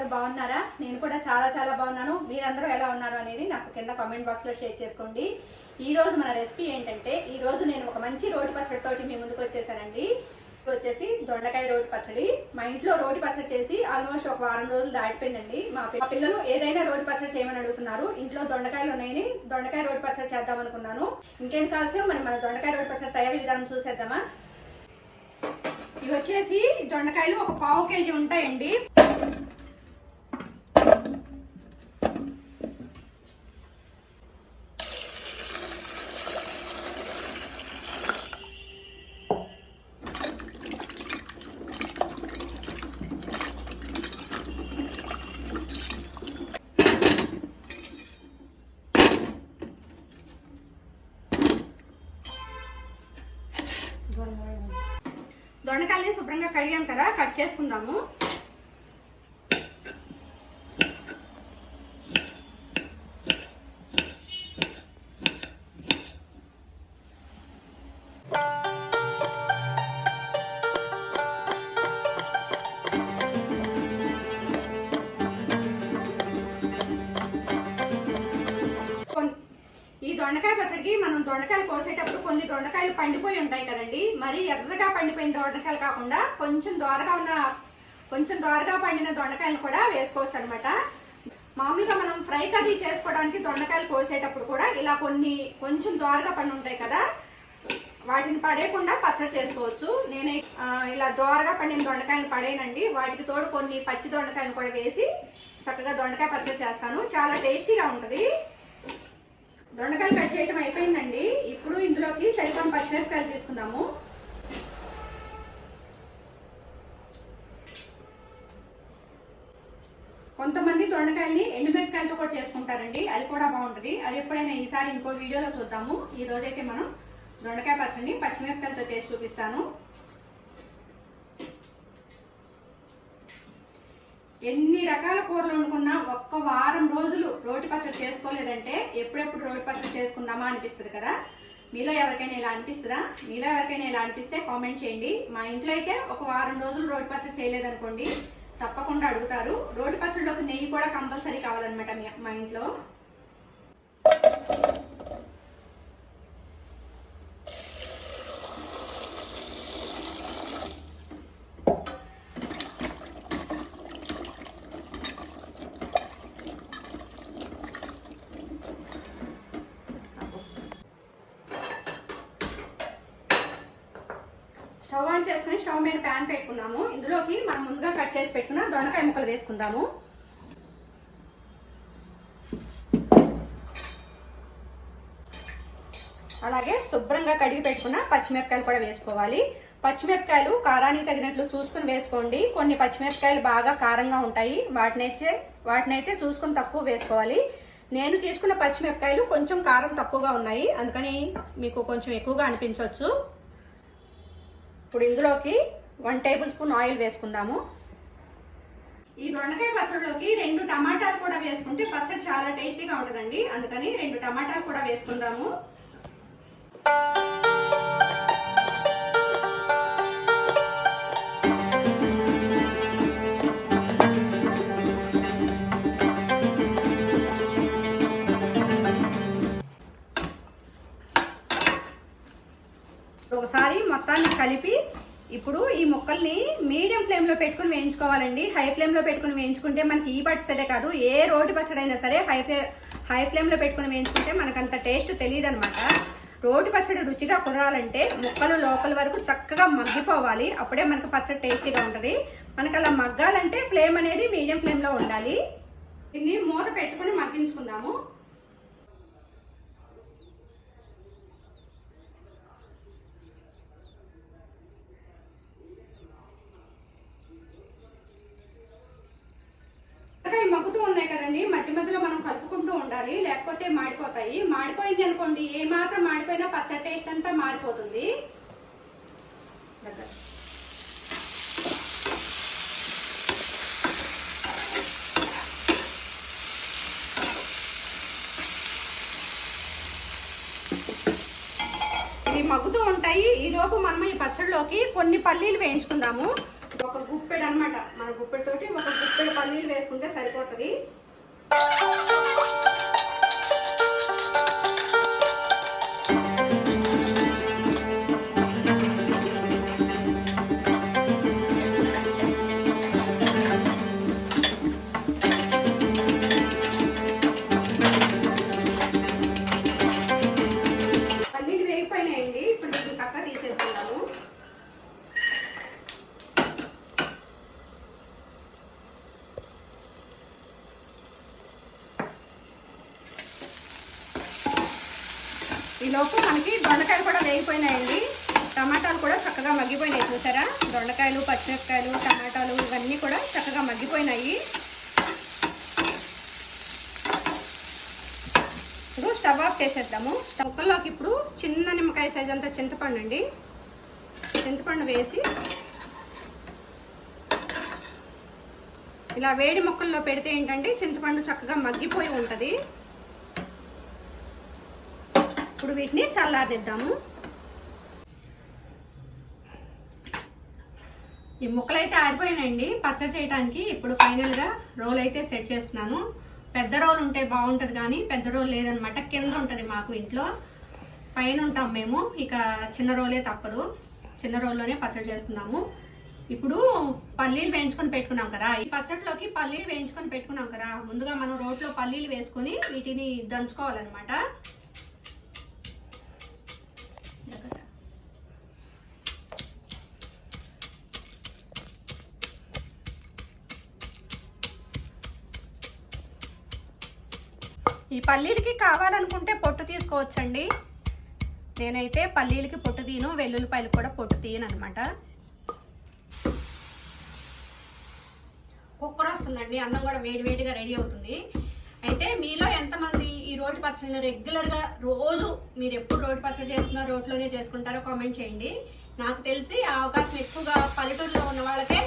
అందరూ బాగున్నారా? నేను కూడా చాలా చాలా బాగున్నాను. మీరందరూ ఎలా ఉన్నారు అనేది నాకు కింద కామెంట్ బాక్స్లో షేర్ చేసుకోండి. ఈ రోజు మన రెసిపీ ఏంటంటే ఈ రోజు నేను ఒక మంచి రోటి పచ్చడితోటి మీ ముందుకు వచ్చేసానండి. వచ్చేసి దొండకాయ రోటి పచ్చడి. మా ఇంట్లో రోటి పచ్చడి చేసి ఆల్మోస్ట్ ఒక వారం రోజులు దాటిపోయిందండి. మా మా పిల్లలు ఏదైనా రోటి పచ్చడి చేయమని అడుగుతున్నారు. ఇంట్లో దొండకాయలు ఉన్నాయని దొండకాయ రోటి పచ్చడి చేద్దాం అనుకున్నాను. ఇంకేం కావాల్సిన మనం మన దొండకాయ రోటి పచ్చడి తయారీ విధానం చూసేద్దామా? ఇవి వచ్చేసి దొండకాయలు ఒక పావు కేజీ ఉంటాయండి దొండకాయలని శుభ్రంగా కడిగాం కదా కట్ చేసుకుందాము. ఈ దొండకాయ పచ్చడికి మనం దొండకాయ దొండకాయలు పండిపోయి ఉంటాయి కదండి. మరి ఎర్రగా పండిపోయిన దొండకాయలు కాకుండా కొంచెం దోరగా ఉన్న కొంచెం దోరగా పండిన దొండకాయలు కూడా వేసుకోవచ్చు అనమాట మామూలుగా మనం ఫ్రై కర్రీ చేసుకోవడానికి దొండకాయలు కోసేటప్పుడు కూడా ఇలా కొన్ని కొంచెం దోరగా పండు ఉంటాయి కదా వాటిని పడేయకుండా పచ్చడి చేసుకోవచ్చు. నేనే ఇలా దోరగా పండిన దొండకాయలు పడేయనండి. వాటికి తోడు కొన్ని పచ్చి దొండకాయలు కూడా వేసి చక్కగా దొండకాయ పచ్చడి చేస్తాను. చాలా టేస్టీగా ఉంటుంది. దొండకాయలు కట్ చేయటం అయిపోయిందండి. ఇప్పుడు ఇందులోకి సరిపడిన పచ్చిమిరపకాయలు తీసుకుందాము. కొంతమంది దొండకాయల్ని ఎండుమిరపకాయలతో కూడా చేసుకుంటారండి. అది కూడా బాగుంటుంది. అది ఎప్పుడైనా ఈసారి ఇంకో వీడియోలో చూద్దాము. ఈ రోజైతే మనం దొండకాయ పచ్చడిని పచ్చిమిరపకాయలతో చేసి చూపిస్తాను. ఎన్ని రకాల కూరలు వండుకున్నా ఒక్క వారం రోజులు రోటి పచ్చడి చేసుకోలేదంటే ఎప్పుడెప్పుడు రోటి పచ్చడి చేసుకుందామా అనిపిస్తుంది కదా? మీలో ఎవరికైనా ఇలా అనిపిస్తుందా? మీలో ఎవరికైనా ఇలా అనిపిస్తే కామెంట్ చేయండి. మా ఇంట్లో అయితే ఒక వారం రోజులు రోటి పచ్చడి చేయలేదనుకోండి తప్పకుండా అడుగుతారు. రోటి పచ్చడిలోకి నెయ్యి కూడా కంపల్సరీ కావాలన్నమాట మా ఇంట్లో స్టవ్ ఆన్ చేసుకుని స్టవ్ మీద ప్యాన్ పెట్టుకున్నాము. ఇందులోకి మనం ముందుగా కట్ చేసి పెట్టుకున్న దొండకాయ ముక్కలు వేసుకుందాము. అలాగే శుభ్రంగా కడిగి పెట్టుకున్న పచ్చిమిరపకాయలు కూడా వేసుకోవాలి. పచ్చిమిరపకాయలు కారానికి తగినట్లు చూసుకుని వేసుకోండి. కొన్ని పచ్చిమిరపకాయలు బాగా కారంగా ఉంటాయి. వాటినైతే వాటినైతే చూసుకుని తక్కువ వేసుకోవాలి. నేను తీసుకున్న పచ్చిమిరపకాయలు కొంచెం కారం తక్కువగా ఉన్నాయి. అందుకని మీకు కొంచెం ఎక్కువగా అనిపించవచ్చు. ఇప్పుడు ఇందులోకి వన్ టేబుల్ స్పూన్ ఆయిల్ వేసుకుందాము. ఈ దొండకాయ పచ్చడిలోకి రెండు టమాటాలు కూడా వేసుకుంటే పచ్చడి చాలా టేస్టీగా ఉంటుందండి. అందుకని రెండు టమాటాలు కూడా వేసుకుందాము. వేయించుకోవాలండి. హై ఫ్లేమ్లో పెట్టుకుని వేయించుకుంటే మనకి ఈ పచ్చడే కాదు ఏ రోటి పచ్చడైనా సరే హై ఫ్లే హై ఫ్లేమ్లో పెట్టుకుని వేయించుకుంటే మనకు అంత టేస్ట్ తెలియదు అనమాట రోటి పచ్చడి రుచిగా కుదరాలంటే ముక్కలు లోపల వరకు చక్కగా మగ్గిపోవాలి. అప్పుడే మనకు పచ్చడి టేస్టీగా ఉంటుంది. మనకు అలా మగ్గాలంటే ఫ్లేమ్ అనేది మీడియం ఫ్లేమ్లో ఉండాలి. దీన్ని మూత పెట్టుకుని మగ్గించుకుందాము దొండకాయలు మగ్గుతూ ఉన్నాయి కదండి. మధ్య మధ్యలో మనం కలుపుకుంటూ ఉండాలి. లేకపోతే మాడిపోతాయి. మాడిపోయింది అనుకోండి ఏ మాత్రం మాడిపోయినా పచ్చడి టేస్ట్ అంతా మారిపోతుంది. ఇవి మగ్గుతూ ఉంటాయి. ఈ లోపు మనం ఈ పచ్చడిలోకి కొన్ని పల్లీలు వేయించుకుందాము. ఒక గుప్పెడు అనమాట మన గుప్పెడితోటి ఒక గుప్పెడు పల్లీలు వేసుకుంటే సరిపోతుంది. మగ్గిపోయినాయండి. టమాటాలు కూడా చక్కగా మగ్గిపోయినాయి చూసారా? దొండకాయలు పచ్చిమిరపకాయలు టమాటాలు ఇవన్నీ కూడా చక్కగా మగ్గిపోయినాయి. ఇప్పుడు స్టవ్ ఆఫ్ చేసేద్దాము. ముక్కల్లోకి ఇప్పుడు చిన్న నిమ్మకాయ సైజ్ అంతా చింతపండు అండి. చింతపండు వేసి ఇలా వేడి మొక్కల్లో పెడితే ఏంటంటే చింతపండు చక్కగా మగ్గిపోయి ఉంటుంది. ఇప్పుడు వీటిని చల్లారిద్దాము ఈ ముక్కలు అయితే ఆరిపోయినాయండి. పచ్చడి చేయడానికి ఇప్పుడు ఫైనల్గా రోల్ అయితే సెట్ చేస్తున్నాను. పెద్ద రోల్ ఉంటే బాగుంటుంది కానీ పెద్ద రోల్ లేదనమాట. కింద ఉంటుంది మాకు ఇంట్లో. పైన ఉంటాం మేము. ఇక చిన్న రోలే తప్పదు. చిన్న రోల్లోనే పచ్చడి చేస్తున్నాము. ఇప్పుడు పల్లీలు వేయించుకొని పెట్టుకున్నాం కదా. ఈ పచ్చట్లోకి పల్లీలు వేయించుకొని పెట్టుకున్నాం కదా. ముందుగా మనం రోట్లో పల్లీలు వేసుకొని వీటిని దంచుకోవాలన్నమాట. ఈ పల్లీలకి కావాలనుకుంటే పొట్టు తీసుకోవచ్చండి. నేనైతే పల్లీలకి పొట్టు తీయను వెల్లుల్లిపాయలు కూడా పొట్టు తీయను అనమాట కుక్కర్ వస్తుందండి అన్నం కూడా వేడి వేడిగా రెడీ అవుతుంది. అయితే మీలో ఎంతమంది ఈ రోటి పచ్చడిని రెగ్యులర్గా రోజు మీరు ఎప్పుడు రోటి పచ్చడి చేస్తున్నా రోట్లోనే చేసుకుంటారో కామెంట్ చేయండి. నాకు తెలిసి ఆ అవకాశం ఎక్కువగా పల్లెటూరులో ఉన్న వాళ్ళకే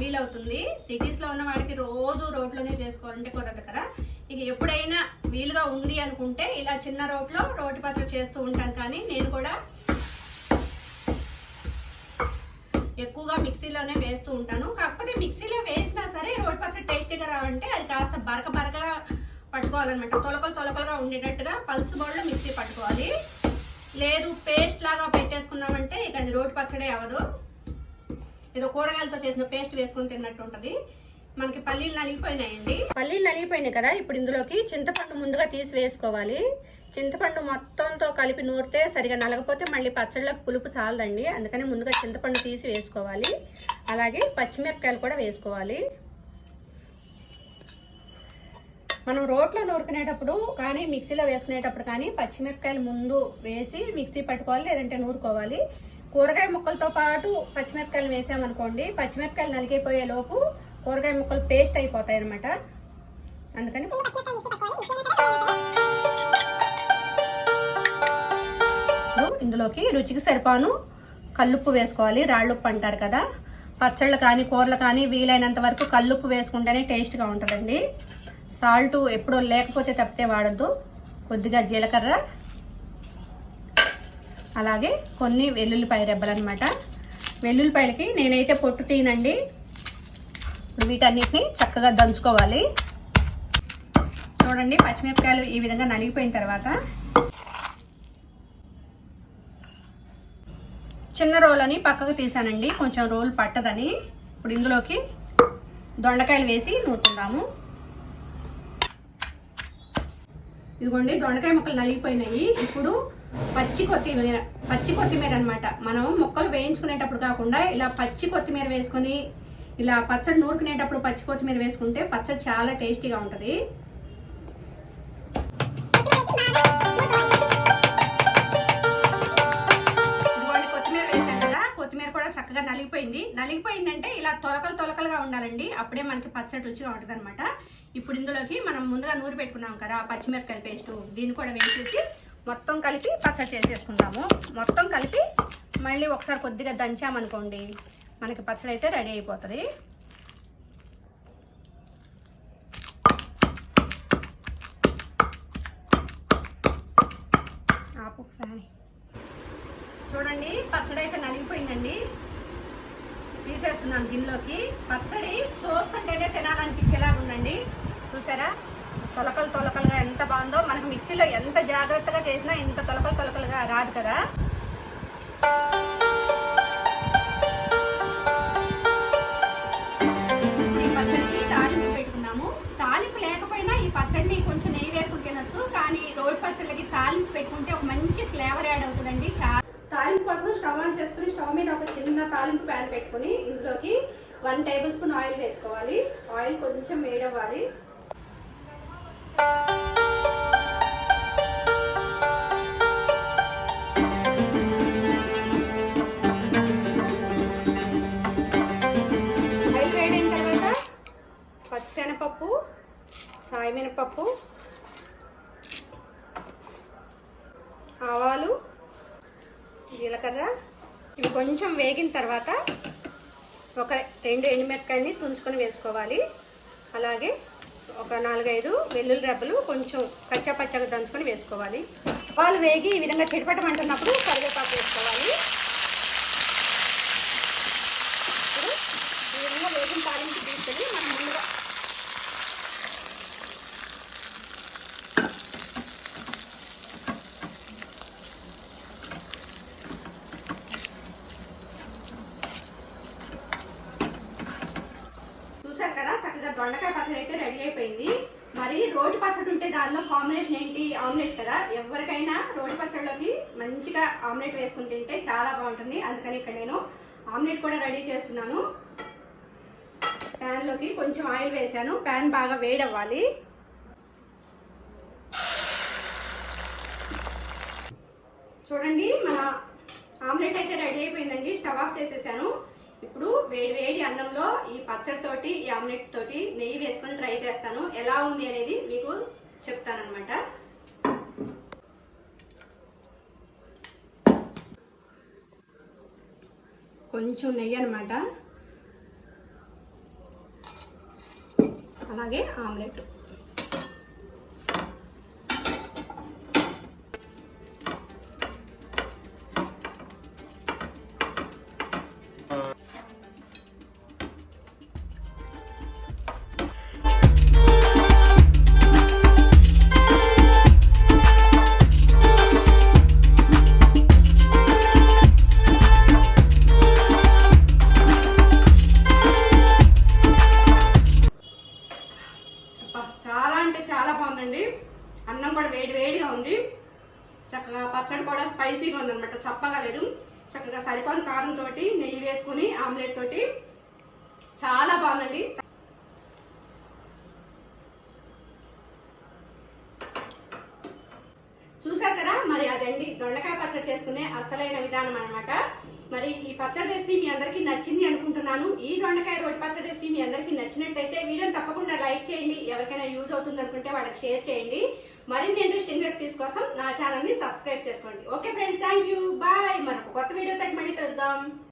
వీలవుతుంది. సిటీస్లో ఉన్న వాళ్ళకి రోజు రోడ్లోనే చేసుకోవాలంటే కుదరదు కదా. ఇక ఎప్పుడైనా వీలుగా ఉంది అనుకుంటే ఇలా చిన్న రోట్లో రోటి పచ్చడి చేస్తూ ఉంటాను కానీ నేను కూడా ఎక్కువగా మిక్సీలోనే వేస్తూ ఉంటాను. కాకపోతే మిక్సీలో వేసినా సరే రోటి పచ్చడి టేస్టీగా రావంటే అది కాస్త బరక బరకగా పట్టుకోవాలన్నమాట. తొలకలు తొలకలుగా ఉండేటట్టుగా పల్స్ బౌల్లో మిక్సీ పట్టుకోవాలి. లేదు పేస్ట్ లాగా పెట్టేసుకున్నామంటే ఇక అది రోటి పచ్చడే అవ్వదు. ఏదో కూరగాయలతో చేసిన పేస్ట్ వేసుకొని తిన్నట్టు ఉంటుంది. మనకి పల్లీలు నలిగిపోయినాయండి. పల్లీలు నలిగిపోయినాయి కదా ఇప్పుడు ఇందులోకి చింతపండు ముందుగా తీసి వేసుకోవాలి. చింతపండు మొత్తంతో కలిపి నూరితే సరిగా నలగపోతే మళ్ళీ పచ్చళ్ళకి పులుపు చాలదండి. అందుకని ముందుగా చింతపండు తీసి వేసుకోవాలి. అలాగే పచ్చిమిరపకాయలు కూడా వేసుకోవాలి. మనం రోట్లో నూరుకునేటప్పుడు కానీ మిక్సీలో వేసుకునేటప్పుడు కానీ పచ్చిమిరపకాయలు ముందు వేసి మిక్సీ పట్టుకోవాలి లేదంటే నూరుకోవాలి. కూరగాయ ముక్కలతో పాటు పచ్చిమిరపకాయలు వేసామనుకోండి పచ్చిమిరపకాయలు నలిగిపోయే లోపు కూరగాయ ముక్కలు పేస్ట్ అయిపోతాయి అనమాట అందుకని ఇందులోకి రుచికి సరిపాను కల్లుప్పు వేసుకోవాలి. రాళ్ళుప్పు అంటారు కదా. పచ్చళ్ళు కానీ కూరలు కానీ వీలైనంత వరకు కల్లుప్పు వేసుకుంటేనే టేస్ట్గా ఉంటుందండి. సాల్ట్ ఎప్పుడో లేకపోతే తప్పితే వాడద్దు. కొద్దిగా జీలకర్ర. అలాగే కొన్ని వెల్లుల్లిపాయ రెబ్బలు అనమాట వెల్లుల్లిపాయలకి నేనైతే పొట్టు తీనండి ఇప్పుడు వీటన్నిటిని చక్కగా దంచుకోవాలి. చూడండి పచ్చిమిరపకాయలు ఈ విధంగా నలిగిపోయిన తర్వాత చిన్న రోల్ అని పక్కకు తీసానండి. కొంచెం రోల్ పట్టదని. ఇప్పుడు ఇందులోకి దొండకాయలు వేసి నూరుకుందాము. ఇదిగోండి దొండకాయ ముక్కలు నలిగిపోయినాయి. ఇప్పుడు పచ్చి కొత్తిమీర పచ్చి కొత్తిమీర అనమాట మనం ముక్కలు వేయించుకునేటప్పుడు కాకుండా ఇలా పచ్చి కొత్తిమీర వేసుకొని ఇలా పచ్చడి నూరుకునేటప్పుడు పచ్చి కొత్తిమీర వేసుకుంటే పచ్చడి చాలా టేస్టీగా ఉంటుంది. కొత్తిమీర కదా. కొత్తిమీర కూడా చక్కగా నలిగిపోయింది. నలిగిపోయిందంటే ఇలా తొలకలు తొలకలుగా ఉండాలండి. అప్పుడే మనకి పచ్చడి రుచిగా ఉంటుంది అనమాట ఇప్పుడు ఇందులోకి మనం ముందుగా నూరి పెట్టుకున్నాం కదా పచ్చిమిరపకాయల పేస్ట్. దీన్ని కూడా వేసేసి మొత్తం కలిపి పచ్చడి చేసేసుకుందాము. మొత్తం కలిపి మళ్ళీ ఒకసారి కొద్దిగా దంచామనుకోండి. మనకి పచ్చడి అయితే రెడీ అయిపోతుంది. ఆపు చూడండి పచ్చడి అయితే నలిగిపోయిందండి. తీసేస్తున్నాను గిన్నెలోకి. పచ్చడి చూస్తుంటేనే తినాలనిపించేలాగా ఉందండి. చూసారా? తొలకలు తొలకలుగా ఎంత బాగుందో మనకు మిక్సీలో ఎంత జాగ్రత్తగా చేసినా ఇంత తొలకలు తొలకలుగా రాదు కదా. కానీ రోడ్ పచ్చళ్ళకి తాలింపు పెట్టుకుంటే ఒక మంచి ఫ్లేవర్ యాడ్ అవుతుందండి. చాలా తాలింపు కోసం స్టవ్ ఆన్ చేసుకుని స్టవ్ మీద ఒక చిన్న తాలింపు ప్యాన్ పెట్టుకుని ఇందులోకి వన్ టేబుల్ స్పూన్ ఆయిల్ వేసుకోవాలి. ఆయిల్ కొంచెం వేడవ్వాలి. ఆయిల్ సాయి మినపప్పు పచ్చిశనగపప్పు సాయమినపప్పు ఆవాలు జీలకర్ర. ఇవి కొంచెం వేగిన తర్వాత ఒక రెండు ఎండుమిరపకాయని తుంచుకొని వేసుకోవాలి. అలాగే ఒక నాలుగైదు వెల్లుల్లి రెబ్బలు కొంచెం కచ్చా పచ్చగా దంచుకొని వేసుకోవాలి. ఆవాలు వేగి ఈ విధంగా చెడిపట్టమంటున్నప్పుడు కరివేపాకు వేసుకోవాలి ఇప్పుడు ఈ విధంగా వేగిన తాలింపు తీసుకొని మనం ముందుగా చూసారు కదా చక్కగా దొండకాయ పచ్చడి అయితే రెడీ అయిపోయింది. మరి రోటి పచ్చడి ఉంటే దానిలో కాంబినేషన్ ఏంటి? ఆమ్లెట్ కదా. ఎవరికైనా రోటి పచ్చడిలోకి మంచిగా ఆమ్లెట్ వేసుకుని తింటే చాలా బాగుంటుంది. అందుకని ఇక్కడ నేను ఆమ్లెట్ కూడా రెడీ చేస్తున్నాను. ప్యాన్లోకి కొంచెం ఆయిల్ వేసాను. ప్యాన్ బాగా వేడవ్వాలి. చూడండి మన ఆమ్లెట్ అయితే రెడీ అయిపోయిందండి. స్టవ్ ఆఫ్ చేసేసాను. ఇప్పుడు వేడి వేడి అన్నంలో ఈ పచ్చడి తోటి ఈ ఆమ్లెట్ తోటి నెయ్యి వేసుకొని ట్రై చేస్తాను. ఎలా ఉంది అనేది మీకు చెప్తానమాట కొంచెం నెయ్యి అనమాట అలాగే ఆమ్లెట్. ఆమ్లెట్ తోటి. చాలా బాగుందండి. చూసారు కదా మరి అదండి దొండకాయ పచ్చడి చేసుకునే అసలైన విధానం అనమాట మరి ఈ పచ్చడి రెసిపీ మీ అందరికీ నచ్చింది అనుకుంటున్నాను. ఈ దొండకాయ రోటి పచ్చడి రెసిపీ మీ అందరికీ నచ్చినట్టయితే వీడియోని తప్పకుండా లైక్ చేయండి. ఎవరికైనా యూజ్ అవుతుంది అనుకుంటే వాళ్ళకి షేర్ చేయండి. మరిన్ని ఇంట్రెస్టింగ్ రెసిపీస్ కోసం నా ఛానల్ని సబ్స్క్రైబ్ చేసుకోండి. Okay friends thank you bye. మనకు కొత్త వీడియో తగ్గ మళ్ళీ కలుద్దాం.